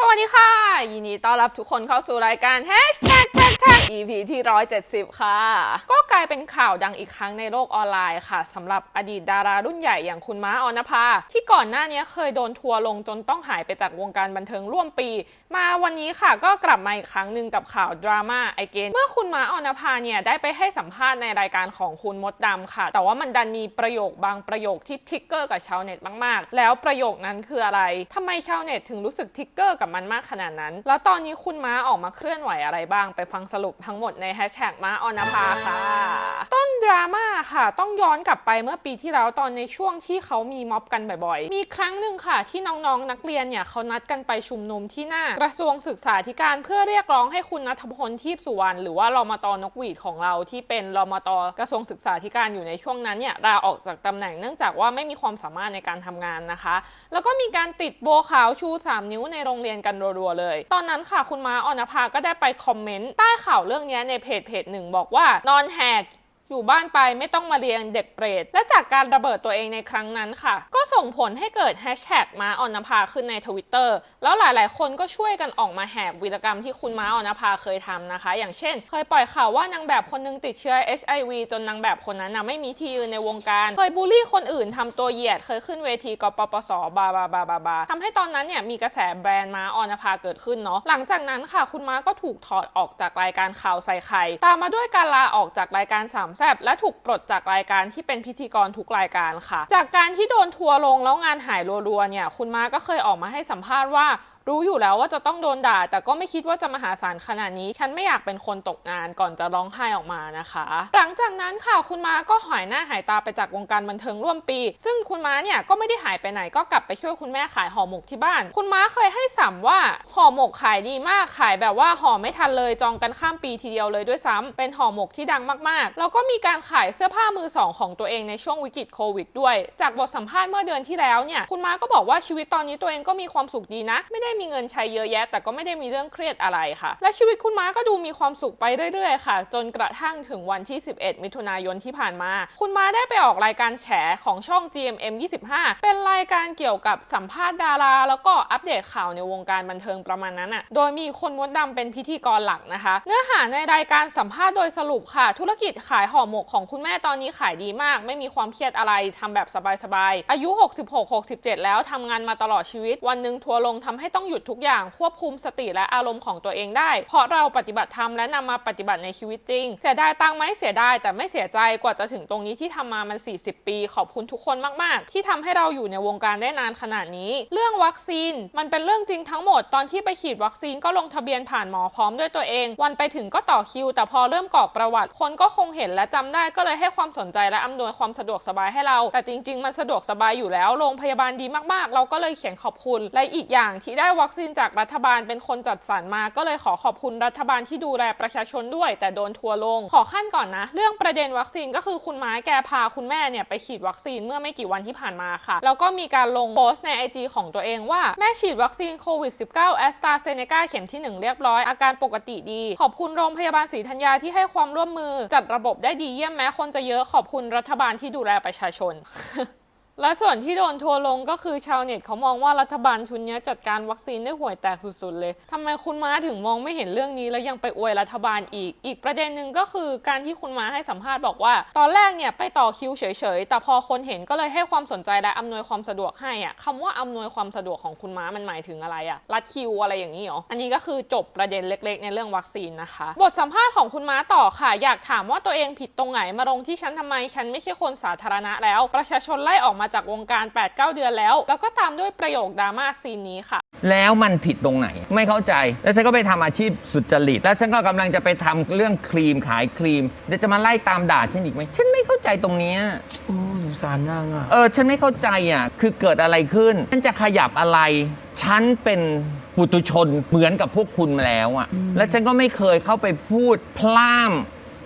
สวัสดีค่ะ ยินดีต้อนรับทุกคนเข้าสู่รายการ Hashtag Tag Tag EP ที่ 170 ค่ะ ก็กลายเป็นข่าวดังอีกครั้งในโลกออนไลน์ค่ะสำหรับอดีตดารารุ่นใหญ่อย่างคุณม้าออนภา ที่ก่อนหน้านี้เคยโดนทัวร์ลงจนต้องหายไปจากวงการบันเทิงร่วมปี มาวันนี้ค่ะก็กลับมาอีกครั้งหนึ่งกับข่าวดราม่าไอเกนเมื่อคุณม้าออนภาเนี่ยได้ไปให้สัมภาษณ์ในรายการของคุณมดดำค่ะ แต่ว่ามันดันมีประโยคบางประโยคที่ทิกเกอร์กับชาวเน็ตมากๆ แล้วประโยคนั้นคืออะไรทำไมชาวเน็ตถึงรู้สึกทิกเกอร์กับมันมากขนาดนั้น แล้วตอนนี้คุณม้าออกมาเคลื่อนไหวอะไรบ้าง ไปฟังสรุปทั้งหมดในแฮชแท็กม้าออนภาค่ะ ต้นดราม่าค่ะ ต้องย้อนกลับไปเมื่อปีที่แล้วตอนในช่วงที่เขามีม็อบกันบ่อยๆ มีครั้งหนึ่งค่ะ ที่น้องๆนักเรียนเนี่ยเขานัดกันไปชุมนุมที่หน้ากระทรวงศึกษาธิการเพื่อเรียกร้องให้คุณนัทพลทีพสุวรรณหรือว่ารมตนกหวีดของเราที่เป็นรมตกระทรวงศึกษาธิการอยู่ในช่วงนั้นเนี่ยลาออกจากตำแหน่งเนื่องจากว่าไม่มีความสามารถในการทำงานนะคะ แล้วก็มีการติดโบขาวชู 3 นิ้วในโรงเรียนกันรัวๆเลย ตอนนั้นค่ะคุณม้าออนภาก็ได้ไปคอมเมนต์ใต้ข่าวเรื่องนี้ในเพจเพจหนึ่งบอกว่านอนแหก อยู่บ้านไปไม่ต้องมาเรียนเด็กเปรต และจากการระเบิดตัวเองในครั้งนั้นค่ะ ก็ส่งผลให้เกิดแฮชแท็กม้าออนภาขึ้นในทวิตเตอร์แล้วหลาย ๆ คนก็ช่วยกันออกมาแหกวีรกรรมที่คุณม้าออนภาเคยทำนะคะ อย่างเช่น เคยปล่อยข่าวว่านางแบบคนนึงติดเชื้อ HIV จนนางแบบคนนั้นนะไม่มีที่ยืนในวงการ เคยบูลลี่คนอื่นทำตัวเหยียด เคยขึ้นเวทีกปปสบาบาบาบาบาทำให้ตอนนั้นเนี่ยมีกระแสแบรนด์ม้าออนภาเกิดขึ้นเนาะหลังจากนั้นค่ะ คุณม้าก็ถูกถอดออกจากรายการข่าวใส่ไข่ตามมาด้วยการลาออกจากรายการสามแซบและถูกปลดจากรายการที่เป็นพิธีกรทุกรายการค่ะ จากการที่โดนทัวร์ลงแล้วงานหายรัวๆเนี่ยคุณมาก็เคยออกมาให้สัมภาษณ์ว่า รู้อยู่แล้วว่าจะต้องโดนด่า แต่ก็ไม่คิดว่าจะมหาศาลขนาดนี้ ฉันไม่อยากเป็นคนตกงานก่อนจะร้องไห้ออกมานะคะ หลังจากนั้นค่ะคุณมาก็หายหน้าหายตาไปจากวงการบันเทิงร่วมปี ซึ่งคุณม้าเนี่ยก็ไม่ได้หายไปไหนก็กลับไปช่วยคุณแม่ขายห่อหมกที่บ้าน คุณม้าเคยให้สัมว่าห่อหมกขายดีมากขายแบบว่าห่อไม่ทันเลยจองกันข้ามปีทีเดียวเลยด้วยซ้ำเป็นห่อหมกที่ดังมากๆ แล้วก็มีการขายเสื้อผ้ามือสองของตัวเองในช่วงวิกฤตโควิดด้วย จากบทสัมภาษณ์เมื่อเดือนที่แล้วเนี่ยคุณม้าก็บอกว่าชีวิตตอนนี้ตัวเองก็มีความสุขดีนะ ไม่ได้มีเงินใช้เยอะแยะ แต่ก็ไม่ได้มีเรื่องเครียดอะไรค่ะ และชีวิตคุณม้าก็ดูมีความสุขไปเรื่อยๆค่ะ จนกระทั่งถึงวันที่ 11 มิถุนายนที่ผ่านมา คุณม้าได้ไปออกรายการแฉของช่อง GMM 25 เป็นรายการเกี่ยวกับสัมภาษณ์ดารา แล้วก็อัปเดตข่าวในวงการบันเทิงประมาณนั้นอะ โดยมีคนมดดำเป็นพิธีกรหลักนะคะ เนื้อหาในรายการสัมภาษณ์โดยสรุปค่ะ ธุรกิจขายห่อหมกของคุณแม่ตอนนี้ขายดีมาก ไม่มีความเครียดอะไรทำแบบสบายๆอายุ 66-67 แล้วทำงานมาตลอดชีวิตวันหนึ่งทัวร์ลงทำให้ต้องหยุดทุกอย่างควบคุมสติและอารมณ์ของตัวเองได้ เพราะเราปฏิบัติธรรมและนำมาปฏิบัติในชีวิตจริง เสียดายตังไหมเสียดายแต่ไม่เสียใจกว่าจะถึงตรงนี้ที่ทำมามัน 40 ปี ขอบคุณทุกคนมาก ๆ ที่ทำให้เราอยู่ในวงการได้นานขนาดนี้ เรื่องวัคซีนมันเป็นเรื่องจริงทั้งหมดตอนที่ไปฉีดวัคซีนก็ลงทะเบียนผ่านหมอพร้อมด้วยตัวเอง วันไปถึงก็ต่อคิว แต่พอเริ่มกรอกประวัติ คนก็คงเห็นและจำได้ก็เลยให้ความสนใจและอำนวยความสะดวกสบายให้เรา แต่จริง ๆ มันสะดวกสบายอยู่แล้วโรงพยาบาลดีมาก ๆ เราก็เลยเขียนขอบคุณและอีกอย่างที่ได้วัคซีนจากรัฐบาลเป็นคนจัดสรรมา ก็เลยขอขอบคุณรัฐบาลที่ดูแลประชาชนด้วย แต่โดนทัวร์ลง ขอขั้นก่อนนะ เรื่องประเด็นวัคซีนก็คือคุณไม้แกพาคุณแม่เนี่ยไปฉีดวัคซีนเมื่อไม่กี่วันที่ผ่านมาค่ะ แล้วก็มีการลงโพสต์ใน IG ของตัวเองว่าแม่ฉีดวัคซีนโควิด 19 แอสตราเซเนกาเข็มที่ 1 เรียบร้อย อาการปกติดี ขอบคุณโรงพยาบาลศรีธัญญาที่ให้ความร่วมมือ จัดระบบได้ดีเยี่ยมแม้คนจะเยอะขอบคุณรัฐบาลที่ดูแลประชาชน และส่วนที่โดนทัวร์ลงก็คือชาวเน็ตเขามองว่ารัฐบาลชุดนี้จัดการวัคซีนได้ห่วยแตกสุดๆเลยทำไมคุณม้าถึงมองไม่เห็นเรื่องนี้แล้วยังไปอวยรัฐบาลอีก อีกประเด็นหนึ่งก็คือการที่คุณม้าให้สัมภาษณ์บอกว่า ตอนแรกเนี่ยไปต่อคิวเฉยๆ แต่พอคนเห็นก็เลยให้ความสนใจและอำนวยความสะดวกให้อะคำว่าอำนวยความสะดวกของคุณม้ามันหมายถึงอะไรอะรัดคิวอะไรอย่างนี้เหรอ อันนี้ก็คือจบประเด็นเล็ก ๆ ในเรื่องวัคซีนนะคะ บทสัมภาษณ์ของคุณม้าต่อค่ะ อยากถามว่าตัวเองผิดตรงไหนมาลงที่ฉันทำไมฉันไม่ใช่คนสาธารณะแล้ว ประชาชนไล่ออกมาจากวงการ 8-9 เดือนแล้ว แล้วก็ตามด้วยประโยคดราม่าซีนนี้ค่ะ แล้วมันผิดตรงไหน ไม่เข้าใจ แล้วฉันก็ไปทำอาชีพสุจริต แล้วฉันก็กำลังจะไปทำเรื่องครีมขายครีมเดี๋ยวจะมาไล่ตามด่าฉันอีกไหมฉันไม่เข้าใจตรงเนี้ยโอ้สงสารนางอะเออฉันไม่เข้าใจอะคือเกิดอะไรขึ้นฉันจะขยับอะไรฉันเป็นปุตุชนเหมือนกับพวกคุณมาแล้วอะ และฉันก็ไม่เคยเข้าไปพูดพล่าม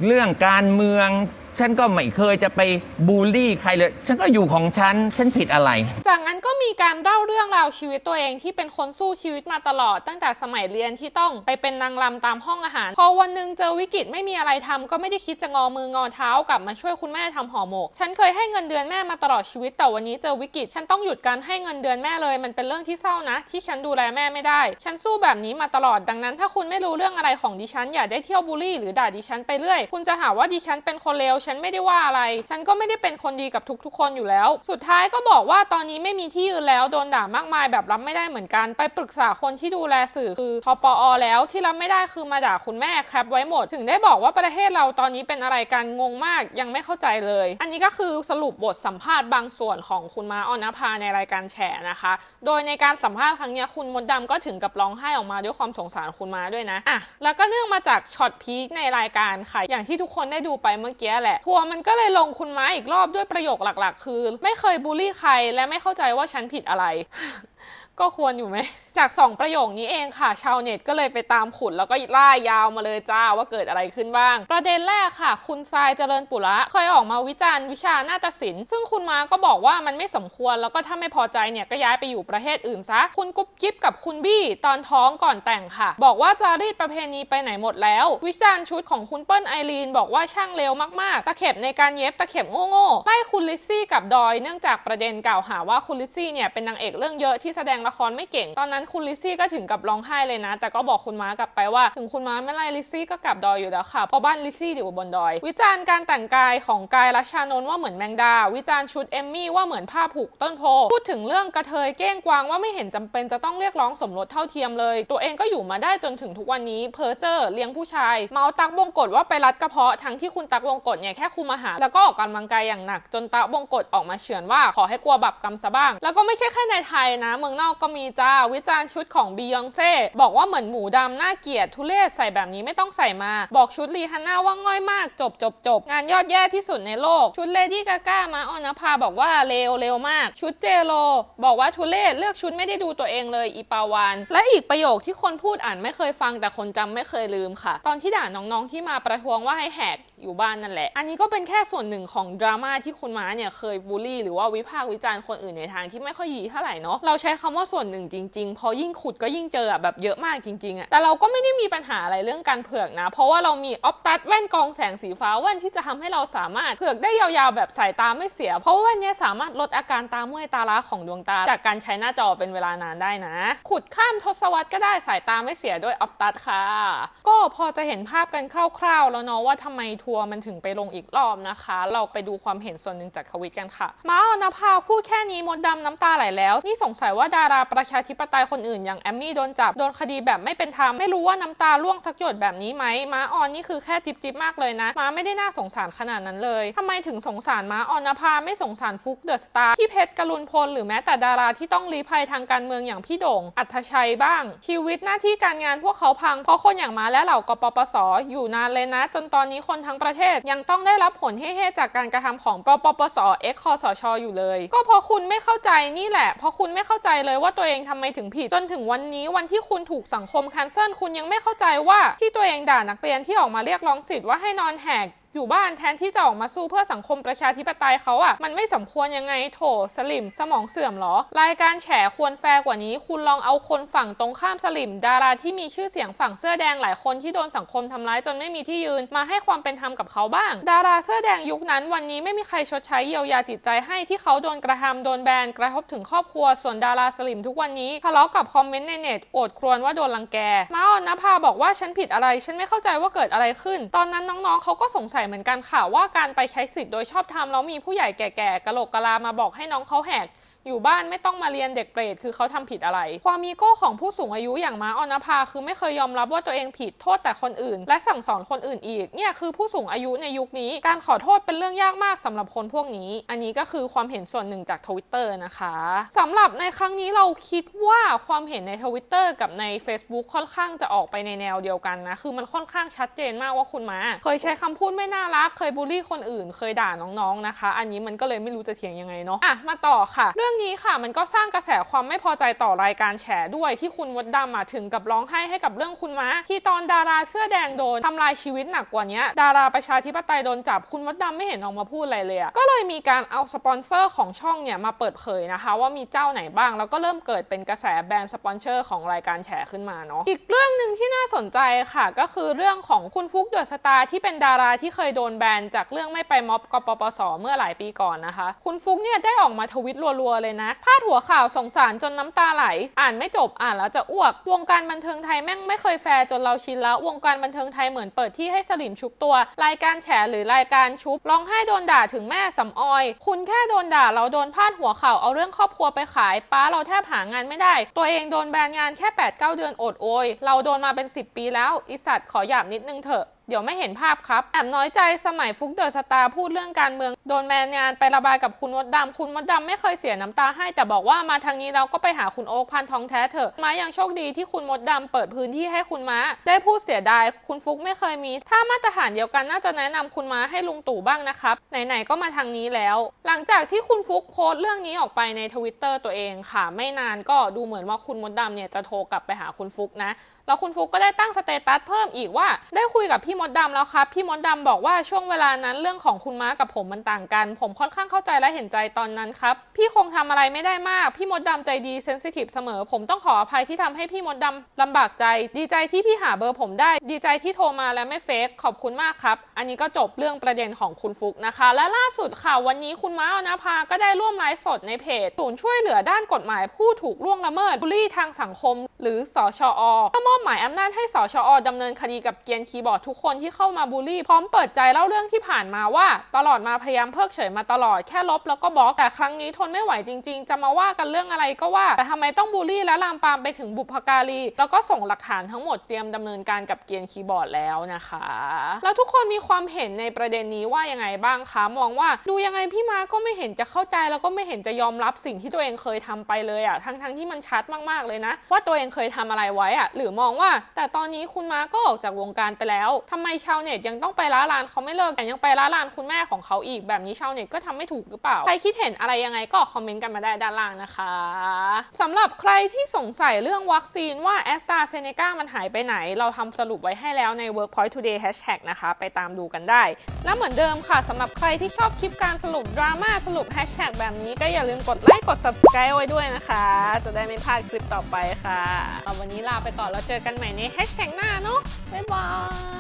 เรื่องการเมือง ฉันก็ไม่เคยจะไปบูลลี่ใครเลย ฉันก็อยู่ของฉัน ฉันผิดอะไร จากนั้นก็มีการเล่าเรื่องราวชีวิตตัวเองที่เป็นคนสู้ชีวิตมาตลอด ตั้งแต่สมัยเรียนที่ต้องไปเป็นนางรำตามห้องอาหาร พอวันหนึ่งเจอวิกฤตไม่มีอะไรทำก็ไม่ได้คิดจะงอมืองอเท้ากลับมาช่วยคุณแม่ทำห่อหมก ฉันเคยให้เงินเดือนแม่มาตลอดชีวิตแต่วันนี้เจอวิกฤต ฉันต้องหยุดการให้เงินเดือนแม่เลย มันเป็นเรื่องที่เศร้านะ ที่ฉันดูแลแม่ไม่ได้ ฉันสู้แบบนี้มาตลอดดังนั้น ถ้าคุณไม่รู้เรื่องอะไรของดิฉันอย่าได้เที่ยวบูลลี่หรือด่าดิฉันไปเรื่อยคุณจะหาว่าดิฉันเป็นคนเลวฉันไม่ได้ว่าอะไร ฉันก็ไม่ได้เป็นคนดีกับทุกๆ คนอยู่แล้ว สุดท้ายก็บอกว่าตอนนี้ไม่มีที่ยืนแล้วโดนด่ามากมายแบบรับไม่ได้เหมือนกัน ไปปรึกษาคนที่ดูแลสื่อคือทปอแล้วที่รับไม่ได้คือมาด่าคุณแม่แคปไว้หมด ถึงได้บอกว่าประเทศเราตอนนี้เป็นอะไรกันงงมากยังไม่เข้าใจเลย อันนี้ก็คือสรุปบทสัมภาษณ์บางส่วนของคุณมาออนภาในรายการแฉนะคะ โดยในการสัมภาษณ์ครั้งนี้คุณมดดำก็ถึงกับร้องไห้ออกมาด้วยความสงสารคุณมาด้วยนะอะแล้วก็เนื่องมาจากช็อตพีคในรายการค่ะอย่างที่ทุกคนได้ดูไปเมื่อกี้แหละทัวร์มันก็เลยลงคุณม้าอีกรอบด้วยประโยคหลัก ๆ คือ ไม่เคยบูลลี่ใครและไม่เข้าใจว่าฉันผิดอะไร ก็ควรอยู่ไหม จาก 2 ประโยคนี้เองค่ะ ชาวเน็ตก็เลยไปตามขุด แล้วก็ล่ายยาวมาเลยจ้าว่าเกิดอะไรขึ้นบ้าง ประเด็นแรกค่ะ คุณทรายเจริญปุระเคยออกมาวิจารณ์วิชานาฏศิลป์ซึ่งคุณมาก็บอกว่ามันไม่สมควร แล้วก็ถ้าไม่พอใจเนี่ยก็ย้ายไปอยู่ประเทศอื่นซะ คุณกุ๊บกิ๊บกับคุณบี้ตอนท้องก่อนแต่งค่ะ บอกว่าจารีตประเพณีไปไหนหมดแล้ว วิจารณ์ชุดของคุณเปิ้ลไอรีนบอกว่าช่างเร็วมากๆ ตะเข็บในการเย็บตะเข็บโง่ๆไล่คุณลิซซี่กับดอยเนื่องจากประเด็นกล่าวหาว่าคุณลิซซี่เนี่ยเป็นนางเอกเรื่องเยอะที่แสดงละครไม่เก่ง ตอนนั้นคุณลิซี่ก็ถึงกับร้องไห้เลยนะ แต่ก็บอกคุณม้ากลับไปว่า ถึงคุณม้าไม่ไล่ลิซี่ก็กลับดอยอยู่แล้วค่ะ เพราะบ้านลิซี่อยู่บนดอย วิจารณ์การแต่งกายของกายรัชานนท์ว่าเหมือนแมงดา วิจารณ์ชุดเอมมี่ว่าเหมือนผ้าผูกต้นโพ พูดถึงเรื่องกระเทยเก้งกวางว่าไม่เห็นจำเป็นจะต้องเรียกร้องสมรสเท่าเทียมเลย ตัวเองก็อยู่มาได้จนถึงทุกวันนี้เพอเจอร์เลี้ยงผู้ชาย เมาตักบงกฎว่าไปรัดกระเพาะทั้งที่คุณตักบงกฎเนี่ยแค่คุมอาหารแล้วก็ออกกำลังกายอย่างหนัก จนตักบงกฎออกมาเฉือนว่าขอให้กลัวบับกรรมซะบ้าง แล้วก็ไม่ใช่แค่ในไทยนะเมืองนอกก็มีจ้า วิจารณ์ชุดของบียองเซ่บอกว่าเหมือนหมูดำน่าเกลียดทุเรศใส่แบบนี้ไม่ต้องใส่มา บอกชุดรีฮันน่าว่าง่อยมากจบจบจบงานยอดแย่ที่สุดในโลก ชุดเลดี้กาก้ามาออนภาบอกว่าเลวเร็วมาก ชุดเจโลบอกว่าทุเรศเลือกชุดไม่ได้ดูตัวเองเลยอีปาวานและอีกประโยคที่คนพูดอ่านไม่เคยฟังแต่คนจำไม่เคยลืมค่ะ ตอนที่ด่าน้องๆที่มาประท้วงว่าให้แหกอยู่บ้านนั่นแหละ อันนี้ก็เป็นแค่ส่วนหนึ่งของดราม่าที่คุณม้าเนี่ยเคยบูลลี่ หรือว่าวิพากษ์วิจารณ์คนอื่นในทางที่ไม่ค่อยดีเท่าไหร่เนาะเราใช้คำว่าส่วนหนึ่งจริงๆ พอยิ่งขุดก็ยิ่งเจออะแบบเยอะมากจริงๆอะแต่เราก็ไม่ได้มีปัญหาอะไรเรื่องการเผือกนะ เพราะว่าเรามีออฟตัดแว่นกองแสงสีฟ้าแว่นที่จะทำให้เราสามารถเผือกได้ยาวๆแบบสายตาไม่เสีย เพราะว่าแว่นเนี้ยสามารถลดอาการตาเมื่อยตาล้าของดวงตา จากการใช้หน้าจอเป็นเวลานานได้นะ ขุดข้ามทศวรรษก็ได้สายตาไม่เสียด้วยออฟตัดค่ะ ก็พอจะเห็นภาพกันคร่าวๆ แล้วเนาะว่าทำไมทัวร์มันถึงไปลงอีกรอบนะคะ เราไปดูความเห็นส่วนหนึ่งจากทวิตกันค่ะ มาออนภาพูดแค่นี้มดดำน้ำตาไหลแล้ว นี่สงสัยว่าดาราประชาธิปไตยคนอื่นอย่างแอมมี่โดนจับโดนคดีแบบไม่เป็นธรรมไม่รู้ว่าน้ำตาล่วงสักหยดแบบนี้ไหมม้าออนนี่คือแค่จิบจิบมากเลยนะม้าไม่ได้น่าสงสารขนาดนั้นเลยทำไมถึงสงสารม้าออนภาไม่สงสารฟุกเดอะสตาร์ที่เพชรกรุณพลหรือแม้แต่ดาราที่ต้องรีภัยทางการเมืองอย่างพี่โด่ง อัธชัยบ้าง ชีวิตหน้าที่การงานพวกเขาพังเพราะคนอย่างม้าและเหล่ากปปสอยู่นานเลยนะ จนตอนนี้คนทั้งประเทศยังต้องได้รับผลเฮ่ๆจากการกระทำของกปปสเอ็กคอสชอยู่เลย ก็เพราะคุณไม่เข้าใจนี่แหละเพราะคุณไม่เข้าใจเลยว่าตัวเองทำไมถึงผิด จนถึงวันนี้วันที่คุณถูกสังคมแคนเซิลคุณยังไม่เข้าใจว่าที่ตัวเองด่านักเรียนที่ออกมาเรียกร้องสิทธิ์ว่าให้นอนแหก อยู่บ้านแทนที่จะออกมาสู้เพื่อสังคมประชาธิปไตยเขาอะ่ะ มันไม่สมควรยังไงโถสลิม สมองเสื่อมเหรอ รายการแฉควรแฟร์กว่านี้ คุณลองเอาคนฝั่งตรงข้ามสลิม ดาราที่มีชื่อเสียงฝั่งเสื้อแดงหลายคนที่โดนสังคมทำร้ายจนไม่มีที่ยืน มาให้ความเป็นธรรมกับเขาบ้าง ดาราเสื้อแดงยุคนั้นวันนี้ไม่มีใครชดใช้เยียวยาจิตใจให้ที่เขาโดนกระทำโดนแบนกระทบถึงครอบครัวส่วนดาราสลิมทุกวันนี้ทะเลาะกับคอมเมนต์ในเน็ตโอดครวญว่าโดนรังแกมาออนนภาบอกว่าฉันผิดอะไร ฉันไม่เข้าใจว่าเกิดอะไรขึ้น ตอนนั้นน้องๆเขาก็สงสัยเหมือนกันค่ะว่าการไปใช้สิทธิ์โดยชอบธรรมแล้วมีผู้ใหญ่แก่ๆกะโหลกกะลามาบอกให้น้องเขาแหก อยู่บ้านไม่ต้องมาเรียนเด็กเปรตคือเขาทำผิดอะไร ความมีโก้ของผู้สูงอายุอย่างม้าออนภาคือไม่เคยยอมรับว่าตัวเองผิดโทษแต่คนอื่น และสั่งสอนคนอื่นอีกเนี่ยคือผู้สูงอายุในยุคนี้การขอโทษเป็นเรื่องยากมากสำหรับคนพวกนี้ อันนี้ก็คือความเห็นส่วนหนึ่งจากทวิตเตอร์นะคะสำหรับในครั้งนี้เราคิดว่าความเห็นในทวิตเตอร์กับใน Facebook ค่อนข้างจะออกไปในแนวเดียวกันนะคือมันค่อนข้างชัดเจนมากว่าคุณมาเคยใช้คำพูดไม่น่ารักเคยบูลลี่คนอื่น เคยด่าน้องๆนะคะ อันนี้มันก็เลยไม่รู้จะเถียงยังไงเนาะอะมาต่อค่ะเรื่องรื่องนี้ค่ะมันก็สร้างกระแสความไม่พอใจต่อรายการแฉด้วยที่คุณมดดำอะถึงกับร้องไห้ให้กับเรื่องคุณม้า ที่ตอนดาราเสื้อแดงโดนทำลายชีวิตหนักกว่านี้ดาราประชาธิปไตยโดนจับคุณมดดำไม่เห็นออกมาพูดอะไรเลยก็เลยมีการเอาสปอนเซอร์ของช่องเนี่ยมาเปิดเผยนะคะ ว่ามีเจ้าไหนบ้าง แล้วก็เริ่มเกิดเป็นกระแสแบรนด์สปอนเซอร์ของรายการแฉขึ้นมาเนาะอีกเรื่องหนึ่งที่น่าสนใจค่ะ ก็คือเรื่องของคุณฟุกเดอะสตาร์ที่เป็นดาราที่เคยโดนแบนจากเรื่องไม่ไปม็อบกปปสเมื่อหลายปีก่อนนะคะ คุณฟุกเนี่ยได้ออกมาทวิตรัวๆเลยนะพาดหัวข่าวสงสารจนน้ำตาไหล อ่านไม่จบอ่านแล้วจะอ้วก วงการบันเทิงไทยแม่งไม่เคยแฟร์จนเราชินแล้ว วงการบันเทิงไทยเหมือนเปิดที่ให้สลิมชุบตัว รายการแฉหรือรายการชุบร้องไห้โดนด่าถึงแม่สำออย คุณแค่โดนด่าเราโดนพาดหัวข่าวเอาเรื่องครอบครัวไปขาย ป้าเราแทบหางานไม่ได้ ตัวเองโดนแบนงานแค่8-9เดือนอดโอย เราโดนมาเป็น 10 ปีแล้วอิสัตขอหยาบนิดนึงเถอะเดี๋ยวไม่เห็นภาพครับ แอบน้อยใจสมัยฟุกเดอะสตาร์พูดเรื่องการเมือง โดนแมนงานไประบายกับคุณมดดำคุณมดดำไม่เคยเสียน้ำตาให้ แต่บอกว่ามาทางนี้เราก็ไปหาคุณโอ๊คพันทองแท้เถอะมายังโชคดีที่คุณมดดำเปิดพื้นที่ให้คุณม้า ได้พูดเสียดาย คุณฟุกไม่เคยมี ถ้ามาตรฐานเดียวกันน่าจะแนะนำคุณม้าให้ลุงตู่บ้างนะครับ ไหนๆก็มาทางนี้แล้ว หลังจากที่คุณฟุกโพสต์เรื่องนี้ออกไปในทวิตเตอร์ตัวเองค่ะ ไม่นานก็ดูเหมือนว่าคุณมดดำเนี่ยจะโทรกลับไปหาคุณฟุกนะแล้วคุณฟุกก็ได้ตั้งสเตตัสเพิ่มอีกว่า ได้คุยกับพี่มดดำแล้วครับ พี่มดดำบอกว่าช่วงเวลานั้นเรื่องของคุณม้ากับผมมันต่างกัน ผมค่อนข้างเข้าใจและเห็นใจตอนนั้นครับ พี่คงทำอะไรไม่ได้มาก พี่มดดำใจดีเซนซิทีฟเสมอ ผมต้องขออภัยที่ทำให้พี่มดดำลำบากใจ ดีใจที่พี่หาเบอร์ผมได้ ดีใจที่โทรมาและไม่เฟกขอบคุณมากครับ อันนี้ก็จบเรื่องประเด็นของคุณฟุกนะคะ และล่าสุดค่ะวันนี้คุณม้าอนาภาก็ได้ร่วมไลฟ์สดในเพจศูนย์ช่วยเหลือด้านกฎหมายผู้ถูกล่วงละเมิดบูลลี่ทางสังคม หรือสชอก็มอบหมายอำนาจให้สชอดำเนินคดีกับเกียนคีย์บอร์ดทุกคนที่เข้ามาบูลลี่ พร้อมเปิดใจเล่าเรื่องที่ผ่านมาว่า ตลอดมาพยายามเพิกเฉยมาตลอดแค่ลบแล้วก็บล็อกแต่ครั้งนี้ทนไม่ไหวจริง ๆ จะมาว่ากันเรื่องอะไรก็ว่า แต่ทำไมต้องบูลลี่และลามปามไปถึงบุพการี แล้วก็ส่งหลักฐานทั้งหมดเตรียมดำเนินการกับเกียนคีย์บอร์ดแล้วนะคะ แล้วทุกคนมีความเห็นในประเด็นนี้ว่ายังไงบ้างคะมองว่าดูยังไงพี่มาก็ไม่เห็นจะเข้าใจแล้วก็ไม่เห็นจะยอมรับสิ่งที่ตัวเองเคยทำไปเลยอะทั้งๆที่มันชัดมากๆเลยนะ ว่าตัวเองเคยทำอะไรไว้อะหรือมองว่า แต่ตอนนี้คุณมาก็ออกจากวงการไปแล้วทำไมชาวเน็ตยังต้องไปล้าลานเขาไม่เลิกแต่ยังไปล้าลานคุณแม่ของเขาอีก แบบนี้ชาวเน็ตก็ทำไม่ถูกหรือเปล่า ใครคิดเห็นอะไรยังไงก็คอมเมนต์กันมาได้ด้านล่างนะคะสำหรับใครที่สงสัยเรื่องวัคซีนว่า a s t r a z เซ e c a มันหายไปไหน เราทำสรุปไว้ให้แล้วใน Workpoint Today Hashtag นะคะ ไปตามดูกันได้ แล้วเหมือนเดิมค่ะสำหรับใครที่ชอบคลิปการสรุปดราม่าสรุป Hashtag แบบนี้ก็อย่าลืมกดไลค์กด Subscribe ไว้ด้วยนะคะ จะได้ไม่พลาดคลิปต่อไปค่ะเอาวันนี้ลาไปก่อนแล้วเจอกันใหม่ในแฮชแท็กหน้าเนาะบ๊ายบาย